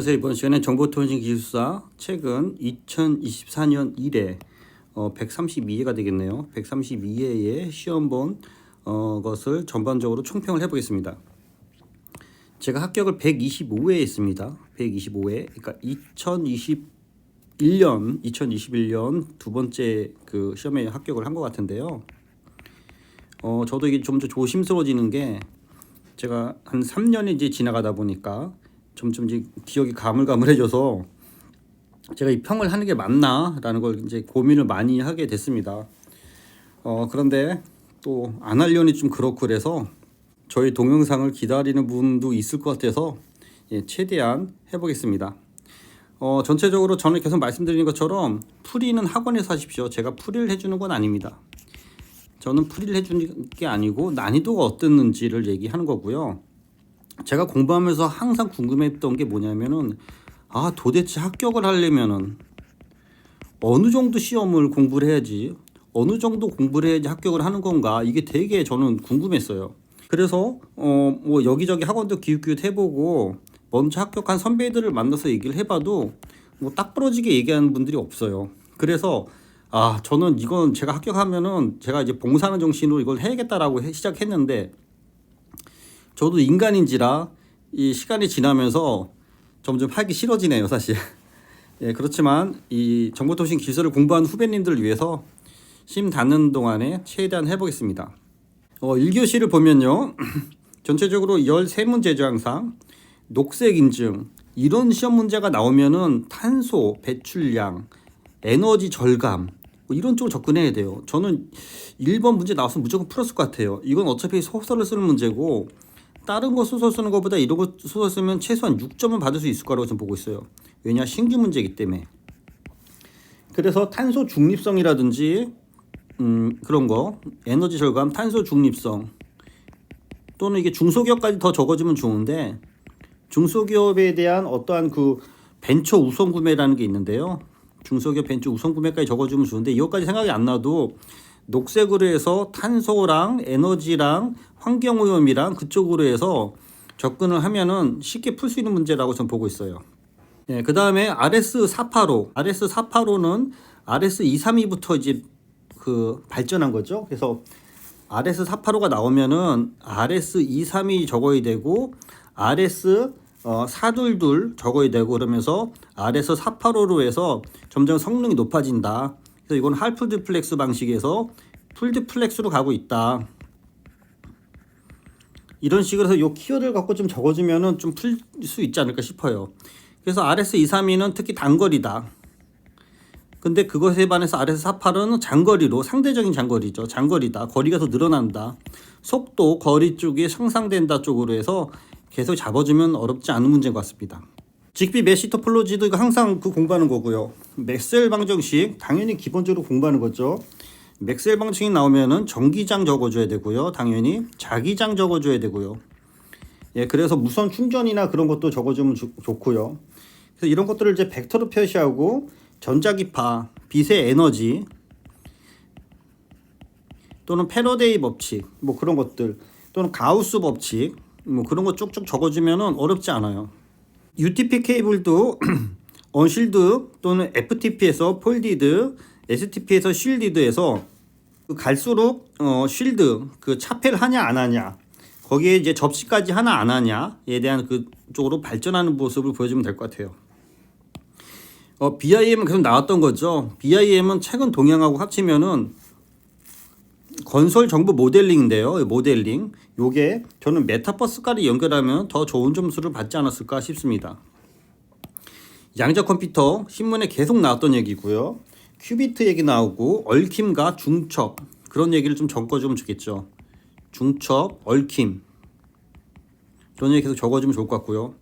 그래서 이번 시간에 정보통신기술사 최근 2024년 1회 어, 132회가 되겠네요. 132회의 시험 본 어, 것을 전반적으로 총평을 해보겠습니다. 제가 합격을 125회 했습니다. 125회. 그러니까 2021년 2021년 두 번째 그 시험에 합격을 한 것 같은데요. 어 저도 이게 좀 더 조심스러워지는 게 제가 한 3년이 이제 지나가다 보니까 점점 이제 기억이 가물가물해져서 제가 이 평을 하는 게 맞나라는 걸 이제 고민을 많이 하게 됐습니다. 어 그런데 또 안 하려니 좀 그렇고 그래서 저희 동영상을 기다리는 분도 있을 것 같아서 예, 최대한 해보겠습니다. 어, 전체적으로 저는 계속 말씀드리는 것처럼 풀이는 학원에서 하십시오. 제가 풀이를 해주는 건 아닙니다. 저는 풀이를 해주는 게 아니고 난이도가 어땠는지를 얘기하는 거고요. 제가 공부하면서 항상 궁금했던 게 뭐냐면은 아 도대체 합격을 하려면은 어느 정도 시험을 공부를 해야지 어느 정도 공부를 해야지 합격을 하는 건가 이게 되게 저는 궁금했어요. 그래서 어 뭐 여기저기 학원도 기웃기웃 해보고 먼저 합격한 선배들을 만나서 얘기를 해봐도 뭐 딱 부러지게 얘기하는 분들이 없어요. 그래서 아 저는 이건 제가 합격하면은 제가 이제 봉사하는 정신으로 이걸 해야겠다라고 해- 시작했는데 저도 인간인지라 이 시간이 지나면서 점점 하기 싫어지네요 사실. 예 그렇지만 이 정보통신 기술을 공부하는 후배님들을 위해서 심 닿는 동안에 최대한 해보겠습니다. 어 1교시를 보면요 전체적으로 13문제죠 항상 녹색 인증 이런 시험 문제가 나오면은 탄소 배출량 에너지 절감 뭐 이런 쪽으로 접근해야 돼요. 저는 1번 문제 나왔으면 무조건 풀었을 것 같아요. 이건 어차피 소설을 쓰는 문제고 다른 거 소설 쓰는 것보다 거 소설 쓰면 최소한 6점은 받을 수 있을 거라고 저는 보고 있어요. 왜냐 신규 문제이기 때문에. 그래서 탄소 중립성이라든지 음, 그런 거 에너지 절감, 탄소 중립성 또는 이게 중소기업까지 더 적어지면 좋은데 중소기업에 대한 어떠한 그 벤처 우선 구매라는 게 있는데요. 중소기업 벤처 우선 구매까지 적어주면 좋은데 이것까지 생각이 안 나도 녹색으로 해서 탄소랑 에너지랑 환경오염이랑 그쪽으로 해서 접근을 하면은 쉽게 풀 수 있는 문제라고 저는 보고 있어요. 예, 그 다음에 RS 485, RS 485는 RS 232부터 이제 그 발전한 거죠. 그래서 RS 485가 나오면은 RS 232 적어야 되고 RS 어, 422 적어야 되고 그러면서 RS 485로 해서 점점 성능이 높아진다. 그래서 이건 할프 드플렉스 방식에서 풀 드플렉스로 가고 있다. 이런 식으로 해서 요 키워드를 갖고 좀 적어주면은 좀 풀 수 있지 않을까 싶어요. 그래서 RS 232는 특히 단거리다. 근데 그것에 반해서 RS 48은 장거리로 상대적인 장거리죠. 장거리다. 거리가 더 늘어난다. 속도, 거리 쪽이 상상된다 쪽으로 해서 계속 잡아주면 어렵지 않은 문제인 것 같습니다. 직비 메시 토폴로지도 이거 항상 그 공부하는 거고요. 맥셀 방정식 당연히 기본적으로 공부하는 거죠. 맥셀 방정식 나오면은 전기장 적어줘야 되고요. 당연히 자기장 적어줘야 되고요. 예, 그래서 무선 충전이나 그런 것도 적어주면 좋, 좋고요. 그래서 이런 것들을 이제 벡터로 표시하고 전자기파, 빛의 에너지 또는 패러데이 법칙 뭐 그런 것들 또는 가우스 법칙 뭐 그런 거 쭉쭉 적어주면은 어렵지 않아요. UTP 케이블도 언실드 또는 FTP에서 폴디드, STP에서 쉴디드에서 그 갈수록 어 쉴드 그 차폐를 하냐 안 하냐 거기에 이제 접시까지 하나 안 하냐에 대한 그 쪽으로 발전하는 모습을 보여주면 될 것 같아요. 어, BIM은 계속 나왔던 거죠. BIM은 최근 동향하고 합치면은 건설 정보 모델링인데요. 이 모델링. 요게 저는 메타버스까지 연결하면 더 좋은 점수를 받지 않았을까 싶습니다. 양자 컴퓨터 신문에 계속 나왔던 얘기고요. 큐비트 얘기 나오고 얽힘과 중첩 그런 얘기를 좀 적어주면 좋겠죠. 중첩, 얽힘 이런 얘기 계속 적어주면 좋을 것 같고요.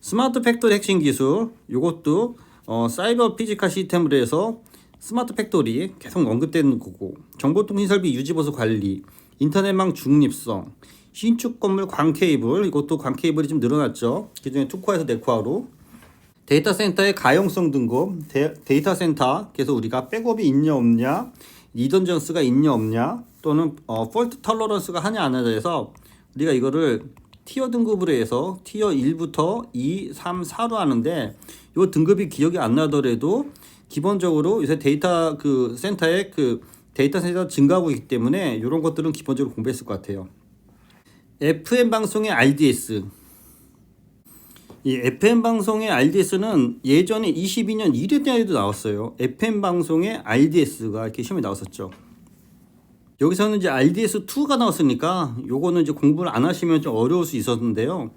스마트 팩토리 핵심 기술 이것도 어, 사이버 피지컬 시스템으로 해서 스마트 팩토리 계속 언급되는 거고 정보통신 설비 유지 보수 관리 인터넷망 중립성 신축 건물 광 케이블 이것도 광 케이블이 좀 늘어났죠. 기존에 투코에서 네코아로. 데이터 센터의 가용성 등급 데, 데이터 센터 그래서 우리가 백업이 있냐 없냐 리던전스가 있냐 없냐 또는 어, 폴트 털러런스가 하냐 안 하냐에서 우리가 이거를 티어 등급으로 해서 티어 1부터 2, 3, 4로 하는데 요 등급이 기억이 안 나더라도 기본적으로 요새 데이터 그 센터에 그 데이터 센터 증가하고 있기 때문에 이런 것들은 기본적으로 공부했을 것 같아요. FM 방송의 RDS 이 FM 방송의 RDS는 예전에 22년 1회 때에도 나왔어요. FM 방송의 RDS가 이렇게 시험에 나왔었죠. 여기서는 이제 RDS2가 나왔으니까 요거는 이제 공부를 안 하시면 좀 어려울 수 있었는데요.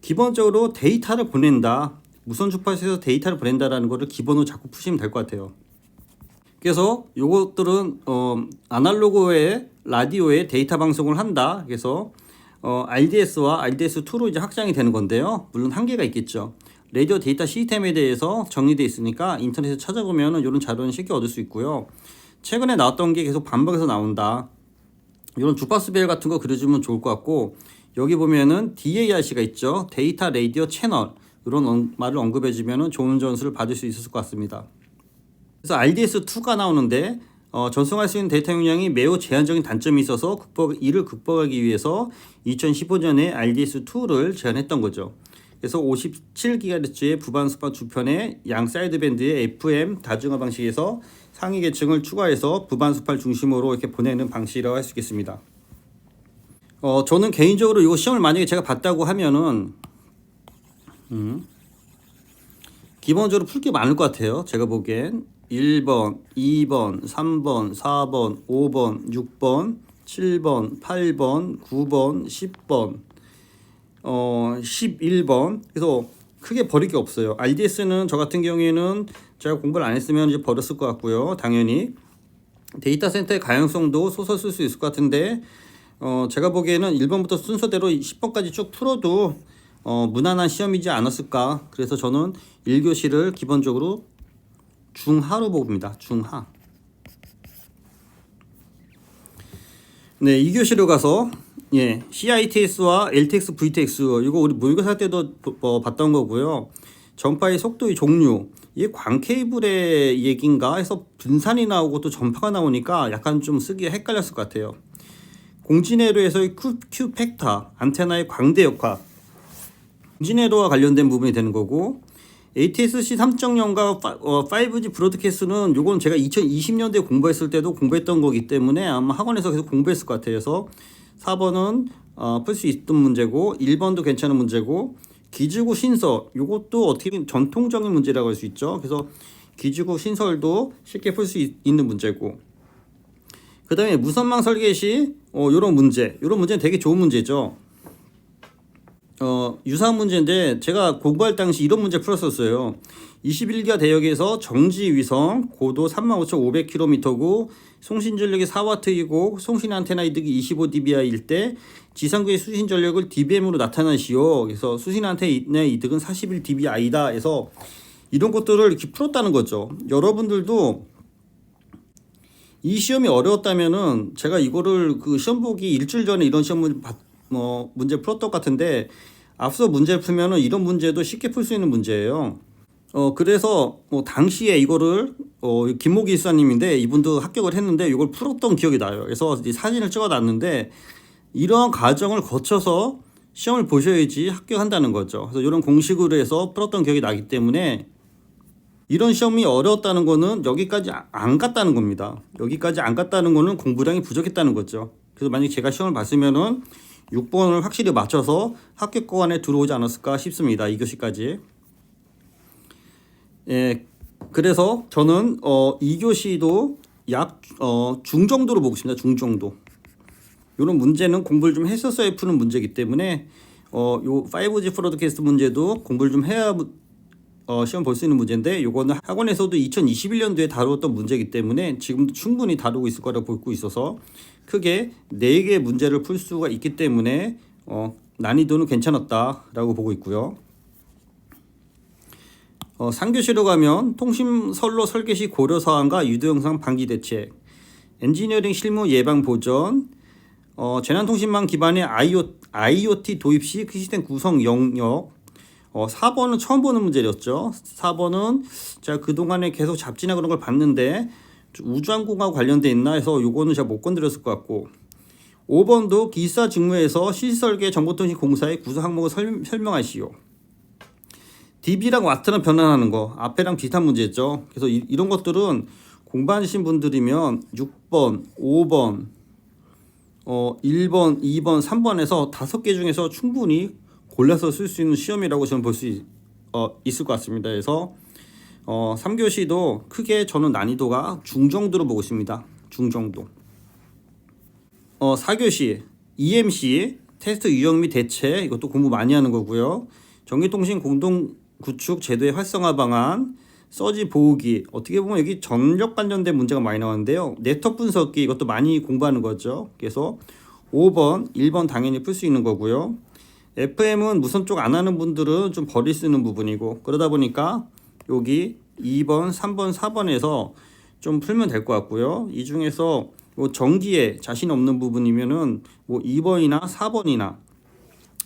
기본적으로 데이터를 보낸다. 무선 주파수에서 데이터를 보낸다라는 거를 기본으로 자꾸 푸시면 될 것 같아요. 그래서 요것들은 어 아날로그의 라디오에 데이터 방송을 한다. 그래서 어 RDS와 RDS2로 이제 확장이 되는 건데요. 물론 한계가 있겠죠. 라디오 데이터 시스템에 대해서 정리되어 있으니까 인터넷에 찾아보면은 이런 자료는 쉽게 얻을 수 있고요. 최근에 나왔던 게 계속 반복해서 나온다. 이런 주파수별 같은 거 그려주면 좋을 것 같고 여기 보면은 DARC가 있죠. 데이터 라디오 채널 이런 언- 말을 언급해주면은 좋은 점수를 받을 수 있을 것 같습니다. 그래서 RDS2가 나오는데 어, 전송할 수 있는 데이터 용량이 매우 제한적인 단점이 있어서 극복, 이를 극복하기 위해서 2015년에 RDS2를 제안했던 거죠. 그래서 57GHz의 부반수파 주편의 양 사이드 밴드의 FM 다중화 방식에서 상위 계층을 추가해서 부반수파를 중심으로 이렇게 보내는 방식이라고 할 수 있겠습니다. 어, 저는 개인적으로 이거 시험을 만약에 제가 봤다고 하면은 음, 기본적으로 풀 게 많을 것 같아요. 제가 보기엔 1번, 2번, 3번, 4번, 5번, 6번, 7번, 8번, 9번, 10번, 어, 11번. 그래서 크게 버릴 게 없어요. RDS는 저 같은 경우에는 제가 공부를 안 했으면 이제 버렸을 것 같고요. 당연히 데이터 센터의 가용성도 소설 쓸 수 있을 것 같은데 어, 제가 보기에는 1번부터 순서대로 10번까지 쭉 풀어도 어, 무난한 시험이지 않았을까. 그래서 저는 1교시를 기본적으로 중하로 봅니다. 중하. 네, 2교시로 가서 예, CITS와 LTX, VTX 이거 우리 모의고사 때도 어, 봤던 거고요. 전파의 속도의 종류 이게 광 케이블의 얘긴가 해서 분산이 나오고 또 전파가 나오니까 약간 좀 쓰기가 헷갈렸을 것 같아요. 공진회로에서의 Q, Q 팩터 안테나의 광대 역학 공 진회로와 관련된 부분이 되는 거고 ATSC 3.0과 5G 브로드캐스트는 요건 제가 2020년도에 공부했을 때도 공부했던 거기 때문에 아마 학원에서 계속 공부했을 것 같아요. 그래서 4번은 어, 풀 수 있던 문제고 1번도 괜찮은 문제고 기지구 신설 요것도 어떻게 보면 전통적인 문제라고 할 수 있죠. 그래서 기지구 신설도 쉽게 풀 수 있는 문제고 그 다음에 무선망 설계 시 어, 요런 문제 요런 문제는 되게 좋은 문제죠. 어, 유사한 문제인데 제가 공부할 당시 이런 문제 풀었었어요. 21기가 대역에서 정지 위성 고도 35,500km고 송신 전력이 4W이고 송신 안테나 이득이 25dB일 때 지상구의 수신 전력을 dBm으로 나타나시오. 그래서 수신 안테나 이득은 41dBi다. 해서 이런 것들을 이렇게 풀었다는 거죠. 여러분들도 이 시험이 어려웠다면은 제가 이거를 그 시험 보기 일주일 전에 이런 시험 문- 받- 뭐 문제 풀었던 것 같은데 앞서 문제를 풀면은 이런 문제도 쉽게 풀 수 있는 문제예요. 어 그래서 뭐 당시에 이거를 어 김목기 이사님인데 이분도 합격을 했는데 이걸 풀었던 기억이 나요. 그래서 이 사진을 찍어놨는데 이러한 과정을 거쳐서 시험을 보셔야지 합격한다는 거죠. 그래서 이런 공식으로 해서 풀었던 기억이 나기 때문에 이런 시험이 어려웠다는 거는 여기까지 아- 안 갔다는 겁니다. 여기까지 안 갔다는 거는 공부량이 부족했다는 거죠. 그래서 만약 제가 시험을 봤으면은 6번을 확실히 맞춰서 합격권에 들어오지 않았을까 싶습니다. 2교시까지. 예, 그래서 저는 어 2교시도 약 어 중정도로 보고 있습니다. 중정도. 이런 문제는 공부를 좀 했었어야 푸는 문제이기 때문에 어 요 5G 프로드캐스트 문제도 공부를 좀 해야 어, 시험 볼 수 있는 문제인데 요거는 학원에서도 2021년도에 다루었던 문제이기 때문에 지금도 충분히 다루고 있을 거라고 보고 있어서 크게 4개 문제를 풀 수가 있기 때문에 어, 난이도는 괜찮았다라고 보고 있고요. 어, 3교시로 가면 통신 선로 설계 시 고려 사항과 유도 영상 방지 대책, 엔지니어링 실무 예방 보전, 어, 재난통신망 기반의 IO, IoT 도입 시 시스템 구성 영역, 어, 4번은 처음 보는 문제였죠. 4번은 제가 그동안에 계속 잡지나 그런 걸 봤는데 우주항공하고 관련돼 있나 해서 요거는 제가 못 건드렸을 것 같고 5번도 기사 직무에서 실설계 정보통신 공사의 구성 항목을 설- 설명하시오. DB랑 와트랑 변환하는 거 앞에랑 비슷한 문제죠. 그래서 이, 이런 것들은 공부하신 분들이면 6번, 5번, 어 1번, 2번, 3번에서 다섯 개 중에서 충분히 골라서 쓸 수 있는 시험이라고 저는 볼수 어, 있을 것 같습니다. 그래서 어 3교시도 크게 저는 난이도가 중정도로 보고 있습니다. 중정도. 어 4교시 EMC 테스트 유형 및 대체 이것도 공부 많이 하는 거고요. 전기통신 공동 구축 제도의 활성화 방안 서지 보호기 어떻게 보면 여기 전력 관련된 문제가 많이 나왔는데요. 네트워크 분석기 이것도 많이 공부하는 거죠. 그래서 5번, 1번 당연히 풀 수 있는 거고요. FM은 무선 쪽 안 하는 분들은 좀 버릴 수 있는 부분이고 그러다 보니까 여기 2번, 3번, 4번에서 좀 풀면 될 것 같고요. 이 중에서 뭐 전기에 자신 없는 부분이면은 뭐 2번이나 4번이나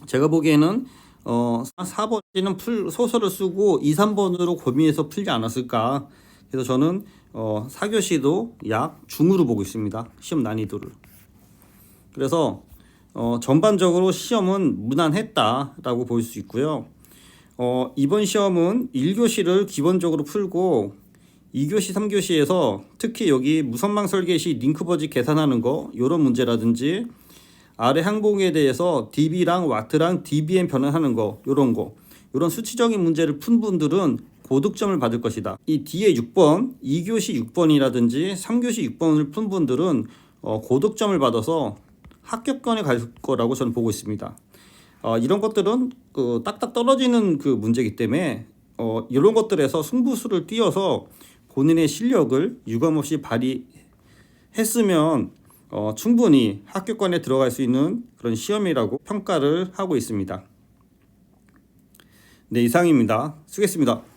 제가 보기에는 어 4번에는 풀 소설을 쓰고 2, 3번으로 고민해서 풀지 않았을까. 그래서 저는 어 4교시도 약 중으로 보고 있습니다. 시험 난이도를. 그래서 어 전반적으로 시험은 무난했다라고 볼 수 있고요. 어 이번 시험은 1교시를 기본적으로 풀고 2교시, 3교시에서 특히 여기 무선망 설계 시 링크 버짓 계산하는 거 이런 문제라든지 아래 항목에 대해서 dB랑 와트랑 dBm 변환하는 거 이런 거 이런 수치적인 문제를 푼 분들은 고득점을 받을 것이다. 이 뒤에 6번, 2교시 6번이라든지 3교시 6번을 푼 분들은 어, 고득점을 받아서 합격권에 갈 거라고 저는 보고 있습니다. 어, 이런 것들은 그 딱딱 떨어지는 그 문제이기 때문에 어, 이런 것들에서 승부수를 띄어서 본인의 실력을 유감없이 발휘했으면 어, 충분히 합격권에 들어갈 수 있는 그런 시험이라고 평가를 하고 있습니다. 네, 이상입니다. 수고했습니다.